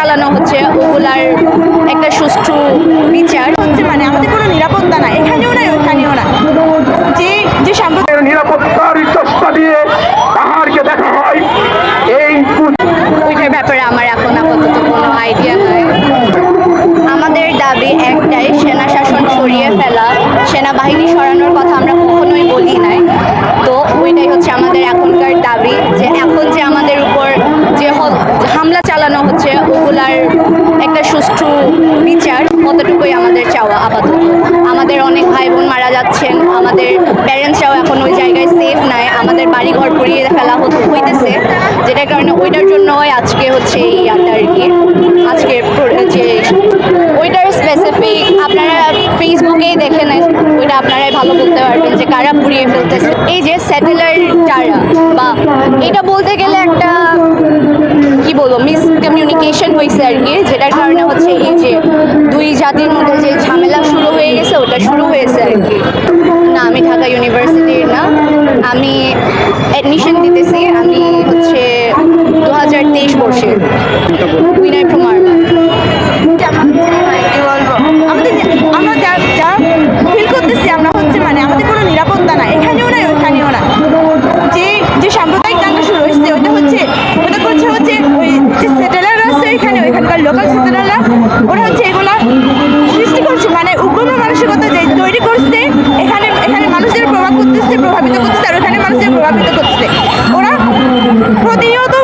চালানো হচ্ছে ওগুলার একটা সুষ্ঠু বিচার। হচ্ছে মানে আমাদের কোনো নিরাপত্তা নাই। এখানেও নাই ওখানেও না যে যে সাম্প্রদায়িক এর নিরাপত্তার চেষ্টা দিয়ে পাহাড়কে দেখা হয় এই ওইটার ব্যাপারে আমার এখন আপাতত কোনো আইডিয়া নাই আমাদের দাবি একটাই সেনা শাসন সরিয়ে ফেলা সেনাবাহিনী সরানোর কথা আমরা কখনোই বলি নাই তো ওইটাই হচ্ছে আমাদের এখনকার দাবি যে এখন যে আমাদের উপর যে হ- হামলা চালানো হচ্ছে ওগুলার একটা সুষ্ঠু বিচার কতটুকুই আমাদের চাওয়া আপাতত। আমাদের অনেক ভাই বোন মারা যাচ্ছেন, আমাদের প্যারেন্টসরাও এখন ওই জায়গায় সেফ নাই, আমাদের বাড়িঘর পুড়িয়ে ফেলা হইতেছে, যেটার কারণে ওইটার জন্যই আজকে হচ্ছে এই ইয়াটা আর কি। আজকে যে ওইটার স্পেসিফিক আপনারা ফেসবুকেই দেখে নেন, ওইটা আপনারাই ভালো বলতে পারবেন যে কারা পুড়িয়ে ফেলতেছে। এই যে স্যাটেলার যারা, বা এটা বলতে গেলে একটা কি বলব মিসকমিউনিকেশন হয়েছে আর কি। যেটার কারণে হচ্ছে এই যে দুই জাতির মধ্যে যে ঝামেলা শুরু হয়ে গেছে, ওটা শুরু হয়েছে আর কি। না, আমি ঢাকা ইউনিভার্সিটির না, আমি অ্যাডমিশন দিতেছি, আমি হচ্ছে দু হাজার তেইশ বর্ষের উইনার প্রমার্মা কি বলব আমাদের যে- আমরা যা যা ফিল করতেছি আমরা হচ্ছে মানে আমাদের কোনো নিরাপত্তা না এখানেও নাই ওখানেও না যে যে সাম্প্রদায়িক দাঙ্গা শুরু হয়েছে ওটা হচ্ছে ওটা করছে হচ্ছে ওই যে সেটেলাররা আছে এখানে ওইখানকার লোকাল সেটেলাররা ওরা হচ্ছে এগুলা সৃষ্টি করছে মানে উগ্র মানসিকতা যে তৈরি করছে এখানে এখানে মানুষদের প্রভাব করতেছে প্রভাবিত করতেছে মানুষের প্রভাবিত করছে। ওরা প্রতিনিয়ত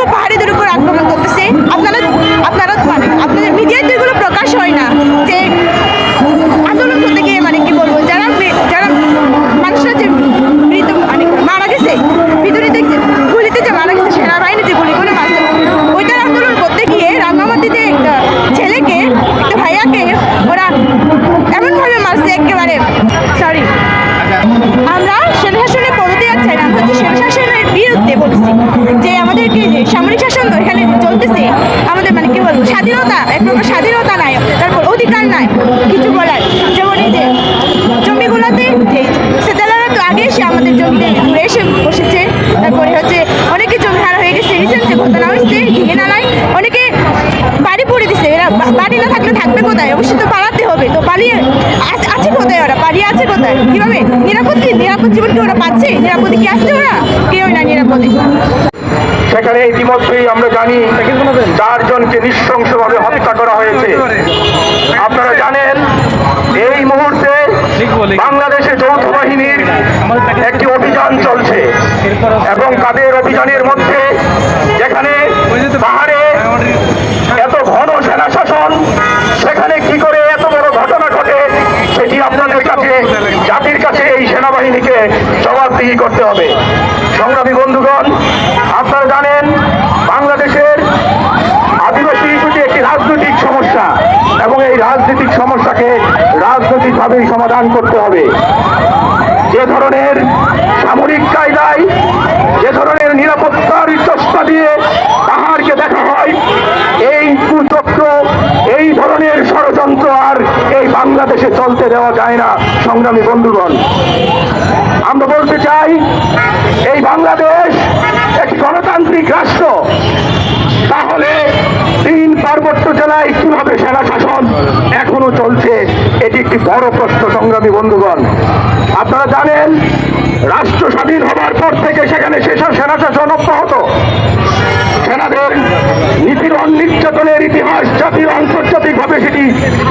বিরুদ্ধে বলছি যে আমাদেরকে যে সামরিক শাসন এখানে চলতেছে, আমাদের মানে কি বলব, স্বাধীনতা এক প্রকার স্বাধীনতা নাই, তারপর অধিকার নাই, কিছু বলার। যেমন এই যে জমিগুলোতে যে সেটেলাররা তো আগে এসে আমাদের জমিতে ঘুরে এসে বসেছে তারপরে হচ্ছে অনেকে জমি হারা হয়ে গেছে রিসেন্ট যে ঘটনা হয়েছে ঢিঙে নালায় অনেকে বাড়ি পড়ে দিছে এরা বা- বাড়ি না থাকলে থাকবে কোথায় অবশ্যই তো পালাতে হবে তো পালিয়ে আছ- আছে কোথায় ওরা পালিয়ে আছে কোথায়? কীভাবে? নিরাপদ নিরাপদ জীবন কি ওরা পাচ্ছে? নিরাপদে কি আসছে ওরা? কেউই না নিরাপদে। সেখানে ইতিমধ্যেই আমরা জানি চারজনকে নৃশংসভাবে হত্যা করা হয়েছে। আপনারা জানেন, এই মুহূর্তে বাংলাদেশে যৌথ বাহিনীর একটি অভিযান চলছে। এবং তাদের অভিযানের মধ্যে যেখানে পাহাড়ে এত ঘন সেনা শাসন সেখানে কি করে এত বড় ঘটনা ঘটে সেটি আপনাদের কাছে জাতির কাছে এই সেনাবাহিনীকে জবাবদিহি করতে হবে। সংগ্রামী বন্ধুগণ, আপনারা জানেন বাংলাদেশের আদিবাসী ইস্যুটি একটি রাজনৈতিক সমস্যা এবং এই রাজনৈতিক সমস্যাকে রাজনৈতিকভাবেই সমাধান করতে হবে। যে ধরনের সামরিক কায়দায়, যে ধরনের নিরাপত্তার চেষ্টা দিয়ে পাহাড়কে দেখা হয় এই কুচক্র এই ধরনের ষড়যন্ত্র আর এই বাংলাদেশে চলতে দেওয়া যায় না, সংগ্রামী বন্ধুগণ। আমরা বলতে চাই, এই বাংলাদেশ একটি গণতান্ত্রিক রাষ্ট্র। তাহলে তিন পার্বত্য জেলায় কীভাবে সেনা শাসন এখনও চলছে, এটি একটি বড় প্রশ্ন, সংগ্রামী বন্ধুগণ। আপনারা জানেন, রাষ্ট্র স্বাধীন হবার পর থেকে সেখানে শেষা সেনা শাসন অব্যাহত। নিপীড়ন নির্যাতনের ইতিহাস জাতীয় আন্তর্জাতিকভাবে সেটি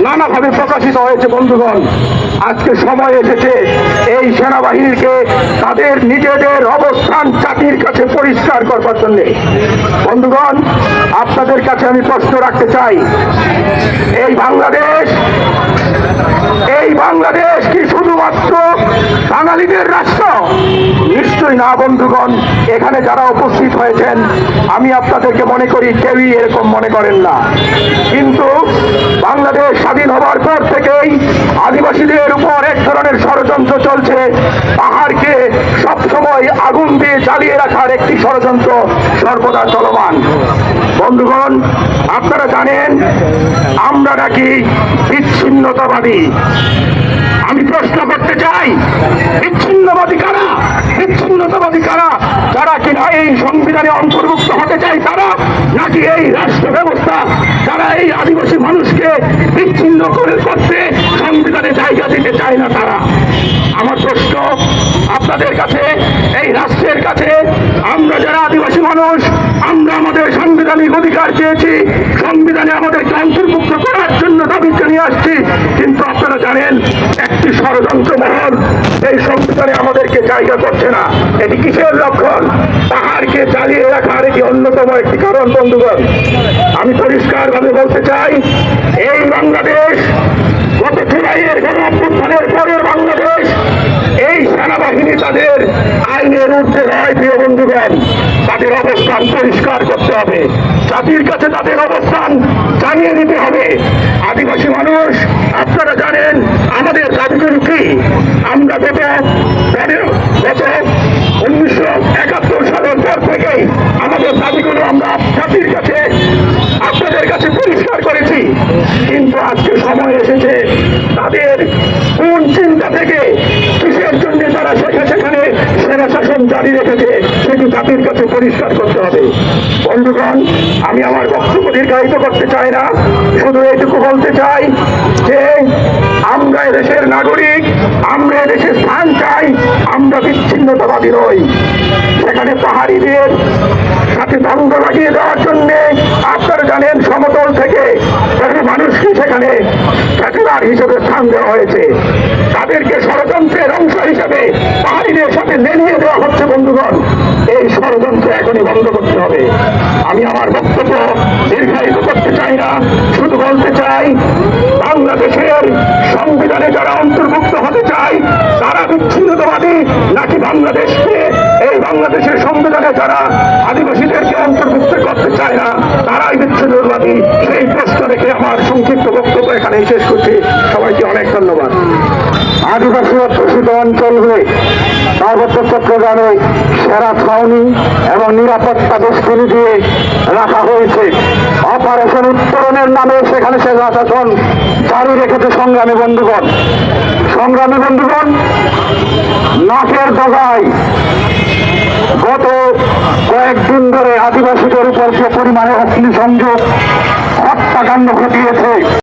নানাভাবে প্রকাশিত হয়েছে, বন্ধুগণ। আজকে সময় এসেছে, এই সেনাবাহিনীকে তাদের নিজেদের অবস্থান জাতির কাছে পরিষ্কার করবার জন্য। বন্ধুগণ, আপনাদের কাছে আমি প্রশ্ন রাখতে চাই। এই বাংলাদেশ এই বাংলাদেশ কি শুধুমাত্র বাঙালিদের রাষ্ট্র? নিশ্চয়ই না, বন্ধুগণ। এখানে যারা উপস্থিত হয়েছেন, আমি আপনাদেরকে মনে করি কেউই এরকম মনে করেন না। কিন্তু বাংলাদেশ স্বাধীন হবার পর থেকেই আদিবাসীদের উপর এক ধরনের ষড়যন্ত্র চলছে। পাহাড়কে সবসময় আগুন দিয়ে জ্বালিয়ে রাখার একটি ষড়যন্ত্র সর্বদা চলমান। বন্ধুগণ, আপনারা জানেন, আমরা নাকি বিচ্ছিন্নতাবাদী। আমি প্রশ্ন করতে চাই, বিচ্ছিন্নবাদী কারা? বিচ্ছিন্নতাবাদী কারা? যারা কিনা এই সংবিধানে অন্তর্ভুক্ত হতে চায় তারা? নাকি এই রাষ্ট্র ব্যবস্থা? যারা এই আদিবাসী মানুষকে বিচ্ছিন্ন করে করতে সংবিধানে জায়গা দিতে চায় না তারা? আমার প্রশ্ন, আপনাদের কাছে, এই রাষ্ট্রের কাছে আমরা যারা আদিবাসী মানুষ আমরা আমাদের সাংবিধানিক অধিকার চেয়েছি। সংবিধানে আমাদেরকে অন্তর্ভুক্ত করার জন্য দাবি জানিয়ে আসছি। কিন্তু আপনারা জানেন, একটি ষড়যন্ত্র মহল এই সংবিধানে আমাদেরকে জায়গা করছে না। এটি কিসের লক্ষণ? পাহাড়কে চালিয়ে রাখার এটি অন্যতম একটি কারণ, বন্ধুগণ। আমি পরিষ্কারভাবে বলতে চাই, এই বাংলাদেশ গত জুলাইয়ের গণ পরের বাংলাদেশ তাদের আইনের ঊর্ধ্বে নয় প্রিয় বন্ধুগণ। তাদের অবস্থান পরিষ্কার করতে হবে। জাতির কাছে তাদের অবস্থান জানিয়ে দিতে হবে। আদিবাসী মানুষ, আপনারা জানেন, আমাদের দাবিগুলো কি? আমরা গত গত উনিশশো একাত্তর সালের পর থেকেই আমাদের দাবিগুলো আমরা জাতির কাছে, আপনাদের কাছে পরিষ্কার করেছি। কিন্তু আজকে সময় এসেছে তাদের কোন চিন্তা থেকে জন্য সেখানে সেনা শাসন জারি রেখেছে, সেটি জাতির কাছে পরিষ্কার করতে হবে। বন্ধুগণ, আমি আমার বক্তব্য দীর্ঘায়িত করতে চাই না, শুধু এইটুকু বলতে চাই যে আমরা দেশের নাগরিক, আমরা দেশে স্থান চাই, আমরা বিচ্ছিন্নতাবাদী নই। সেখানে পাহাড়িদের সাথে দ্বন্দ্ব লাগিয়ে দেওয়ার জন্য আপনারা জানেন সমতল থেকে মানুষকে সেখানে হিসেবে স্থান দেওয়া হয়েছে। তাদেরকে এখনই বন্ধ করতে হবে। আমি আমার বক্তব্য দীর্ঘায়িত করতে চাই না, শুধু বলতে চাই, বাংলাদেশের সংবিধানে যারা অন্তর্ভুক্ত হতে চায়, তারা বিচ্ছিন্নতাবাদী নাকি বাংলাদেশকে, এই বাংলাদেশের সংবিধানে যারা আদিবাসীদেরকে অন্তর্ভুক্ত করতে চায় না, তারাই বিচ্ছিন্নতাবাদী? সেই প্রশ্ন রেখে আমার সংক্ষিপ্ত বক্তব্য এখানে শেষ করছি। সবাইকে অনেক ধন্যবাদ। আদিবাসী অধ্যুষিত অঞ্চলগুলি পার্বত্য চট্টগ্রামে সেরা ছাউনি এবং নিরাপত্তা বেষ্টনী দিয়ে রাখা হয়েছে। অপারেশন উত্তরণের নামে সেখানে সে শাসন জারি রেখেছে সংগ্রামী বন্ধুগণ। সংগ্রামী বন্ধুগণ, নাকের ডগায় গত কয়েকদিন ধরে আদিবাসীদের উপর যে পরিমাণে অগ্নিসংযোগ, হত্যাকাণ্ড ঘটিয়েছে